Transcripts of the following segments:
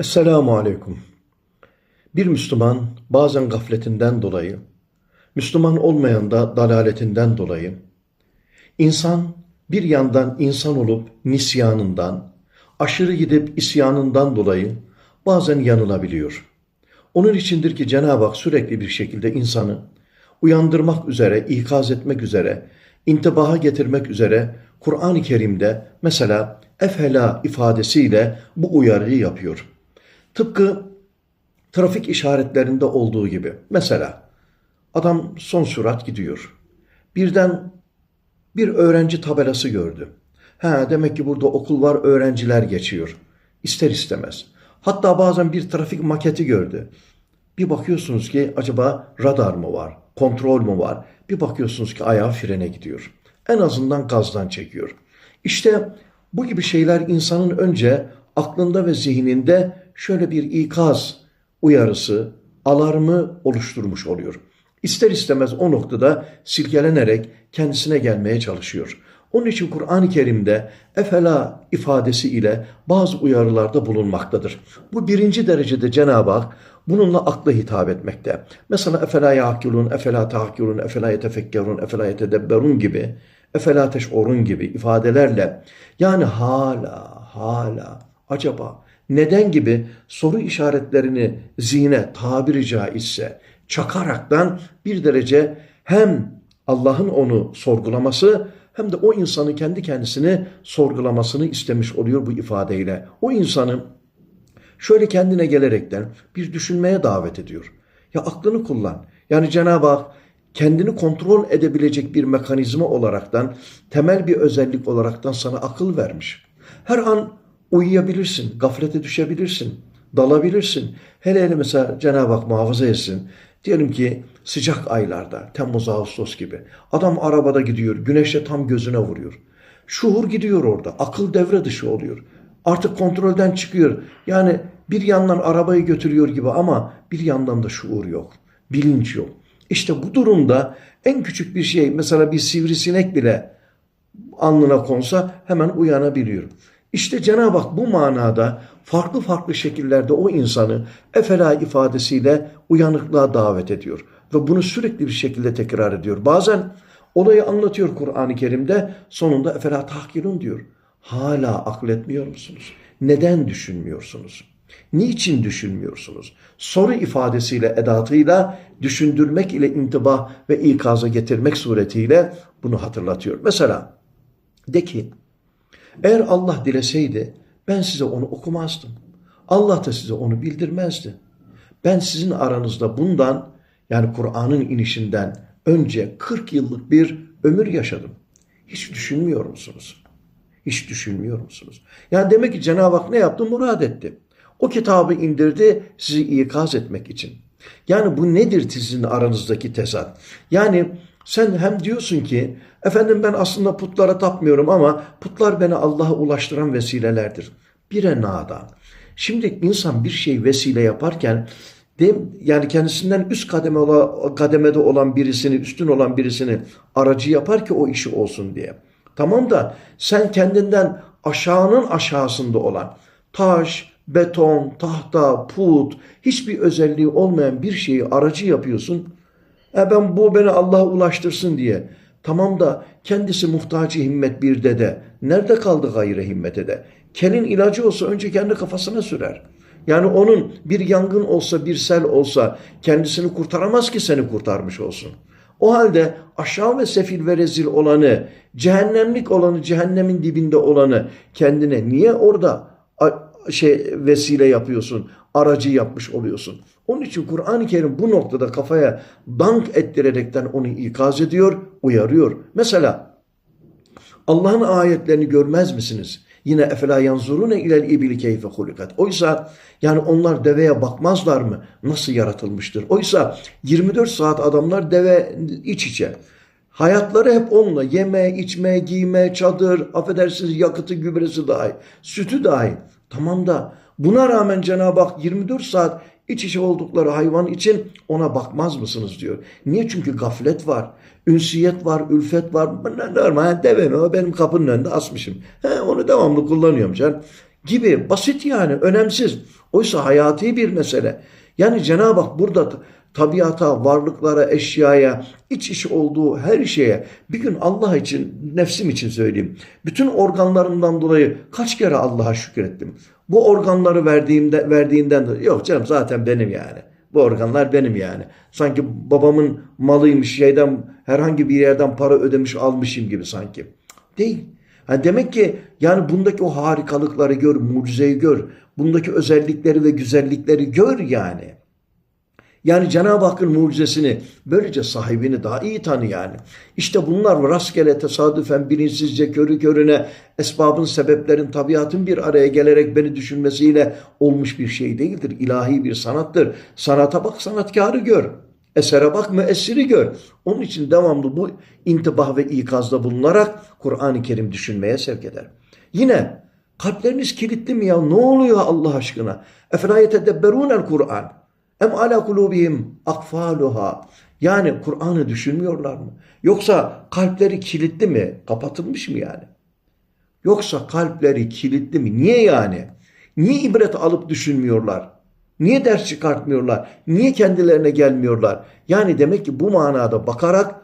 Esselamu Aleyküm. Bir Müslüman bazen gafletinden dolayı, Müslüman olmayan da dalaletinden dolayı, insan bir yandan insan olup nisyanından, aşırı gidip isyanından dolayı bazen yanılabiliyor. Onun içindir ki Cenab-ı Hak sürekli bir şekilde insanı uyandırmak üzere, ikaz etmek üzere, intibaha getirmek üzere Kur'an-ı Kerim'de mesela efela ifadesiyle bu uyarıyı yapıyor. Tıpkı trafik işaretlerinde olduğu gibi. Mesela adam son sürat gidiyor. Birden bir öğrenci tabelası gördü. Ha demek ki burada okul var, öğrenciler geçiyor. İster istemez. Hatta bazen bir trafik maketi gördü. Bir bakıyorsunuz ki acaba radar mı var, kontrol mü var? Bir bakıyorsunuz ki ayağı frene gidiyor. En azından gazdan çekiyor. İşte bu gibi şeyler insanın önce aklında ve zihninde şöyle bir ikaz uyarısı, alarmı oluşturmuş oluyor. İster istemez o noktada silkelenerek kendisine gelmeye çalışıyor. Onun için Kur'an-ı Kerim'de efela ifadesi ile bazı uyarılarda bulunmaktadır. Bu birinci derecede Cenab-ı Hak bununla akla hitap etmekte. Mesela efela yakilun, efela tahkilun, efela yetefekkerun, efela yetedebberun gibi, efela teş'orun gibi ifadelerle yani hala, hala, acaba, neden gibi soru işaretlerini zihne tabiri caizse çakaraktan bir derece hem Allah'ın onu sorgulaması hem de o insanı kendi kendisini sorgulamasını istemiş oluyor bu ifadeyle. O insanı şöyle kendine gelerekten bir düşünmeye davet ediyor. Ya aklını kullan. Yani Cenab-ı Hak kendini kontrol edebilecek bir mekanizma olaraktan, temel bir özellik olaraktan sana akıl vermiş. Her an uyuyabilirsin, gaflete düşebilirsin, dalabilirsin. Hele hele mesela Cenab-ı Hak muhafaza etsin. Diyelim ki sıcak aylarda, Temmuz, Ağustos gibi. Adam arabada gidiyor, güneşte tam gözüne vuruyor. Şuur gidiyor orada, akıl devre dışı oluyor. Artık kontrolden çıkıyor. Yani bir yandan arabayı götürüyor gibi ama bir yandan da şuur yok, bilinç yok. İşte bu durumda en küçük bir şey, mesela bir sivrisinek bile alnına konsa hemen uyanabiliyor. İşte Cenab-ı Hak bu manada farklı farklı şekillerde o insanı efela ifadesiyle uyanıklığa davet ediyor. Ve bunu sürekli bir şekilde tekrar ediyor. Bazen olayı anlatıyor Kur'an-ı Kerim'de sonunda efela tahkilun diyor. Hala akletmiyor musunuz? Neden düşünmüyorsunuz? Niçin düşünmüyorsunuz? Soru ifadesiyle, edatıyla, düşündürmek ile intibah ve ikaza getirmek suretiyle bunu hatırlatıyor. Mesela de ki eğer Allah dileseydi ben size onu okumazdım. Allah da size onu bildirmezdi. Ben sizin aranızda bundan yani Kur'an'ın inişinden önce 40 yıllık bir ömür yaşadım. Hiç düşünmüyor musunuz? Hiç düşünmüyor musunuz? Yani demek ki Cenab-ı Hak ne yaptı? Murad etti. O kitabı indirdi sizi ikaz etmek için. Yani bu nedir sizin aranızdaki tezat? Yani sen hem diyorsun ki efendim ben aslında putlara tapmıyorum ama putlar beni Allah'a ulaştıran vesilelerdir. Bire nadan. Şimdi insan bir şey vesile yaparken yani kendisinden üst kademe ola, kademede olan birisini, üstün olan birisini aracı yapar ki o işi olsun diye. Tamam da sen kendinden aşağının aşağısında olan taş, beton, tahta, put, hiçbir özelliği olmayan bir şeyi aracı yapıyorsun. E ben bu beni Allah'a ulaştırsın diye. Tamam da kendisi muhtacı himmet bir dede. Nerede kaldı gayre himmete de? Kelin ilacı olsa önce kendi kafasına sürer. Yani onun bir yangın olsa, bir sel olsa kendisini kurtaramaz ki seni kurtarmış olsun. O halde aşağı ve sefil ve rezil olanı, cehennemlik olanı, cehennemin dibinde olanı kendine niye orada şey vesile yapıyorsun, aracı yapmış oluyorsun. Onun için Kur'an-ı Kerim bu noktada kafaya dank ettirerekten onu ikaz ediyor, uyarıyor. Mesela Allah'ın ayetlerini görmez misiniz? Yine efela yanzurune ilel ibili keyfe hulikat. Oysa yani onlar deveye bakmazlar mı? Nasıl yaratılmıştır? Oysa 24 saat adamlar deve iç içe. Hayatları hep onunla. Yeme, içme, giyme, çadır, affedersiniz yakıtı, gübresi dahi, sütü dahi. Tamam da buna rağmen Cenab-ı Hak 24 saat iç içe oldukları hayvan için ona bakmaz mısınız diyor. Niye? Çünkü gaflet var, ünsiyet var, ülfet var. Normal deve mi o benim kapının önünde asmışım. He, onu devamlı kullanıyorum canım. gibi basit yani önemsiz. Oysa hayati bir mesele. Yani Cenab-ı Hak burada tabiata, varlıklara, eşyaya, iç iç olduğu her şeye bir gün Allah için, nefsim için söyleyeyim. Bütün organlarımdan dolayı kaç kere Allah'a şükrettim. Bu organları verdiğimde, verdiğinden dolayı yok canım zaten benim yani. Bu organlar benim yani. Sanki babamın malıymış şeyden herhangi bir yerden para ödemiş almışım gibi sanki. Değil. Yani demek ki yani bundaki o harikalıkları gör, mucizeyi gör. Bundaki özellikleri ve güzellikleri gör yani. Yani Cenab-ı Hakk'ın mucizesini böylece sahibini daha iyi tanı yani. İşte bunlar rastgele tesadüfen bilinçsizce körü körüne esbabın sebeplerin tabiatın bir araya gelerek beni düşünmesiyle olmuş bir şey değildir. İlahi bir sanattır. Sanata bak sanatkarı gör. Esere bak müessiri gör. Onun için devamlı bu intibah ve ikazda bulunarak Kur'an-ı Kerim düşünmeye sevk eder. Yine kalpleriniz kilitli mi ya? Ne oluyor Allah aşkına? Efela yetedebberûnel Kur'an. Em ala kulubihim akfaluha. Yani Kur'an'ı düşünmüyorlar mı? Yoksa kalpleri kilitli mi? Kapatılmış mı yani? Yoksa kalpleri kilitli mi? Niye yani? Niye ibret alıp düşünmüyorlar? Niye ders çıkartmıyorlar? Niye kendilerine gelmiyorlar? Yani demek ki bu manada bakarak,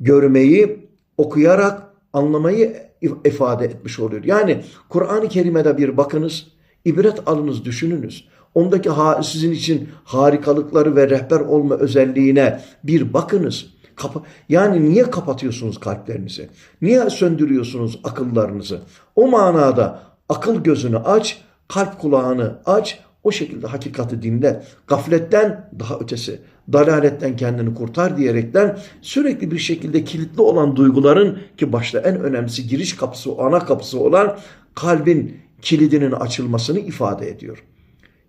görmeyi, okuyarak, anlamayı ifade etmiş oluyor. Yani Kur'an-ı Kerim'e bir bakınız, ibret alınız, düşününüz. Ondaki sizin için harikalıkları ve rehber olma özelliğine bir bakınız. Kapa yani niye kapatıyorsunuz kalplerinizi? Niye söndürüyorsunuz akıllarınızı? O manada akıl gözünü aç, kalp kulağını aç, o şekilde hakikati dinle. Gafletten daha ötesi, dalaletten kendini kurtar diyerekten sürekli bir şekilde kilitli olan duyguların ki başta en önemlisi giriş kapısı, ana kapısı olan kalbin kilidinin açılmasını ifade ediyor.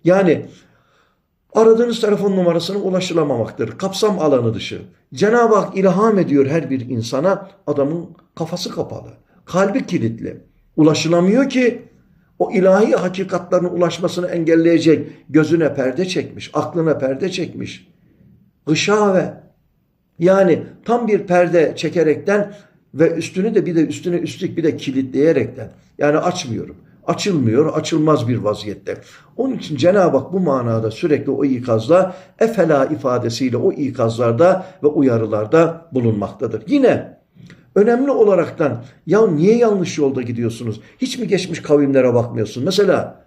Yani aradığınız telefon numarasına ulaşılamamaktır. Kapsam alanı dışı. Cenab-ı Hak ilham ediyor her bir insana. Adamın kafası kapalı. Kalbi kilitli. Ulaşılamıyor ki o ilahi hakikatlerin ulaşmasını engelleyecek gözüne perde çekmiş, aklına perde çekmiş. Gışave yani tam bir perde çekerekten ve üstünü de bir de üstüne üstlük bir de kilitleyerekten yani açmıyorum açılmıyor, açılmaz bir vaziyette. Onun için Cenab-ı Hak bu manada sürekli o ikazla, efela ifadesiyle o ikazlarda ve uyarılarda bulunmaktadır. Yine önemli olaraktan ya niye yanlış yolda gidiyorsunuz? Hiç mi geçmiş kavimlere bakmıyorsun? Mesela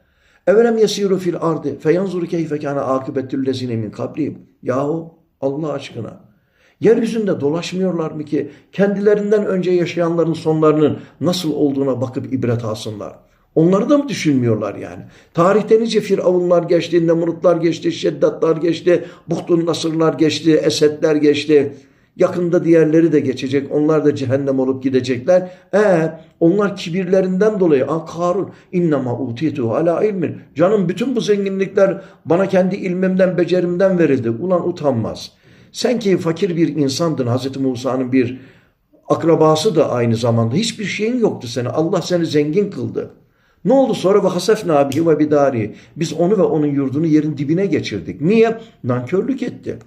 Evelem yesiru fil ardı feyanzuru keyfe kana akıbetül lezine min kablihim. Yahu Allah aşkına. Yeryüzünde dolaşmıyorlar mı ki kendilerinden önce yaşayanların sonlarının nasıl olduğuna bakıp ibret alsınlar? Onları da mı düşünmüyorlar yani? Tarihte nice Firavunlar geçti, Nemrutlar geçti, Şeddatlar geçti, Buhtun Nasırlar geçti, Esedler geçti. Yakında diğerleri de geçecek. Onlar da cehennem olup gidecekler. E onlar kibirlerinden dolayı Aa, Karun innema utitu ala ilmin. Canım bütün bu zenginlikler bana kendi ilmimden, becerimden verildi. Ulan utanmaz. Sen ki fakir bir insandın. Hazreti Musa'nın bir akrabası da aynı zamanda. Hiçbir şeyin yoktu seni. Allah seni zengin kıldı. Ne oldu sonra ve hasefna bihi ve bidari. Biz onu ve onun yurdunu yerin dibine geçirdik. Niye? Nankörlük etti.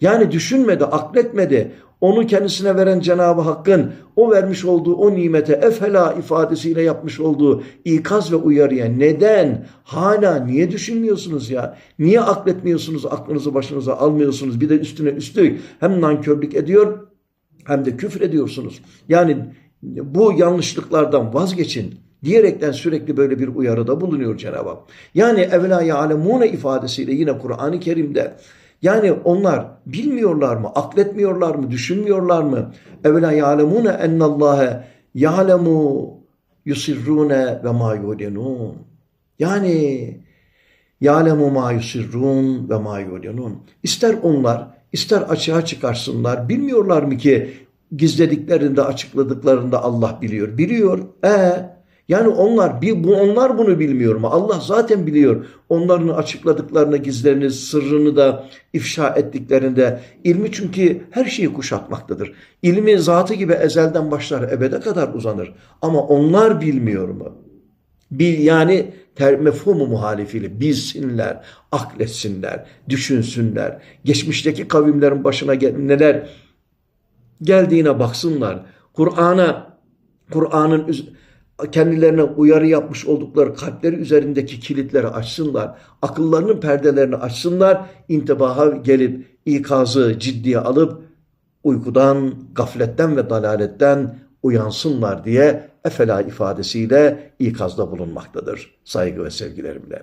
Yani düşünmedi, akletmedi. Onu kendisine veren Cenab-ı Hakk'ın o vermiş olduğu o nimete efela ifadesiyle yapmış olduğu ikaz ve uyarıya neden, hala niye düşünmüyorsunuz ya? Niye akletmiyorsunuz, aklınızı başınıza almıyorsunuz? Bir de üstüne üstlük hem nankörlük ediyor hem de küfür ediyorsunuz. Yani bu yanlışlıklardan vazgeçin diyerekten sürekli böyle bir uyarıda bulunuyor Cenab-ı Hak. Yani evla ya'lemune ifadesiyle yine Kur'an-ı Kerim'de yani onlar bilmiyorlar mı, akletmiyorlar mı, düşünmüyorlar mı? Evla ya'lemune ennallâhe ya'lemu yusirrune ve ma yulenun. Yani ya'lemu ma yusirrun ve ma yulenun. İster onlar, ister açığa çıkarsınlar. Bilmiyorlar mı ki gizlediklerinde, açıkladıklarında Allah biliyor. Biliyor. E yani onlar bir bu onlar bunu bilmiyor mu? Allah zaten biliyor. Onların açıkladıklarını, gizlerini, sırrını da ifşa ettiklerinde ilmi çünkü her şeyi kuşatmaktadır. İlmi zatı gibi ezelden başlar, ebede kadar uzanır. Ama onlar bilmiyor mu? Bil yani ter, mefhumu muhalifiyle bilsinler, akletsinler, düşünsünler. Geçmişteki kavimlerin başına gel neler geldiğine baksınlar. Kur'an'a Kur'an'ın kendilerine uyarı yapmış oldukları kalpleri üzerindeki kilitleri açsınlar. Akıllarının perdelerini açsınlar. intibaha gelip ikazı ciddiye alıp uykudan, gafletten ve dalaletten uyansınlar diye efela ifadesiyle ikazda bulunmaktadır saygı ve sevgilerimle.